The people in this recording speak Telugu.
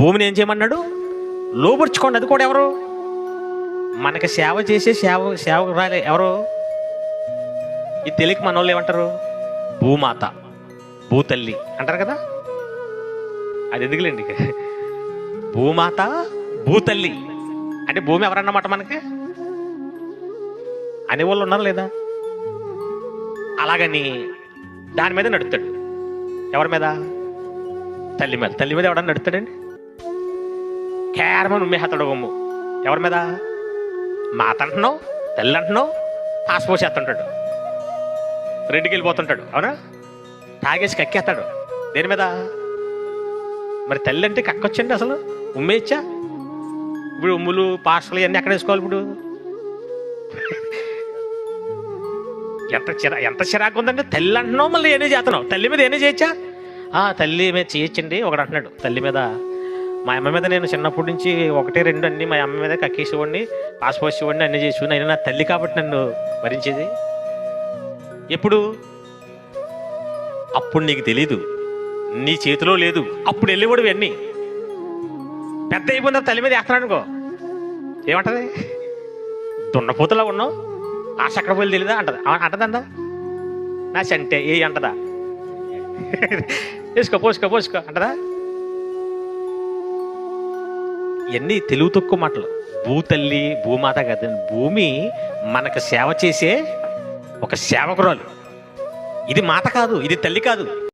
భూమిని ఏం చేయమన్నాడు? లోపరుచుకోండి అది కూడా ఎవరు? మనకి సేవ చేసే సేవ సేవ రాలే ఎవరు? ఇది తెలియక మన వాళ్ళు ఏమంటారు? భూమాత భూతల్లి అంటారు కదా? అది ఎందుకులేండి భూమాత భూతల్లి. అంటే భూమి ఎవరన్నమాట మనకి? అనే వాళ్ళు ఉన్నారు లేదా? అలాగని దాని మీద నడుస్తాడు ఎవరి మీద? తల్లి మీద. తల్లి మీద ఎవడన్నా నడుతాడండి కేరమని ఉమ్మేస్తాడు బొమ్ము. ఎవరి మీద? మాత అంటున్నావు తల్లి అంటున్నావు చేస్తుంటాడు. రెండుకి వెళ్ళిపోతుంటాడు అవునా? తాగేసి కక్కేస్తాడు. దేని మీద? మరి తల్లి అంటే కక్కొచ్చండి అసలు? ఉమ్మేచ్చా ఇప్పుడు ఉమ్ములు పాస్టలు ఇవన్నీ ఎక్కడ వేసుకోవాలి ఇప్పుడు? ఎంత చిరా ఎంత చిరాకు ఉందంటే తల్లి అంటున్నావు మళ్ళీ ఏనే చేస్తున్నావు? తల్లి మీద ఏనే చేయొచ్చా ఆ, తల్లి మీద చేయొచ్చండి ఒకడు అంటున్నాడు. తల్లి మీద మా అమ్మ మీద నేను చిన్నప్పటి నుంచి ఒకటి రెండు అన్ని మా అమ్మ మీద కక్కేసేవాడిని ఇవ్వండి అన్ని చేసేవాడిని అయినా నా తల్లి కాబట్టి నన్ను భరించేది. ఎప్పుడు? అప్పుడు నీకు తెలీదు. నీ చేతిలో లేదు. అప్పుడు వెళ్ళేవాడు ఇవన్నీ. పెద్ద అయిపోయిన తల్లి మీద వేస్తున్నాను అనుకో. ఏమంటది? దున్నపోతులా ఉన్నావు? ఆశ ఎక్కడ పోయి తెలీదా? అంటది. ఆ- అంటదందా? నా చంటే ఏ అంటదా? వేసుకో పోసుకో పోసుకో అంటదా? ఇవన్నీ తెలుగు తక్కువ మాటలు. భూతల్లి భూమాత కదండి భూమి మనకు సేవ చేసే ఒక సేవకురాలు. ఇది మాత కాదు ఇది తల్లి కాదు.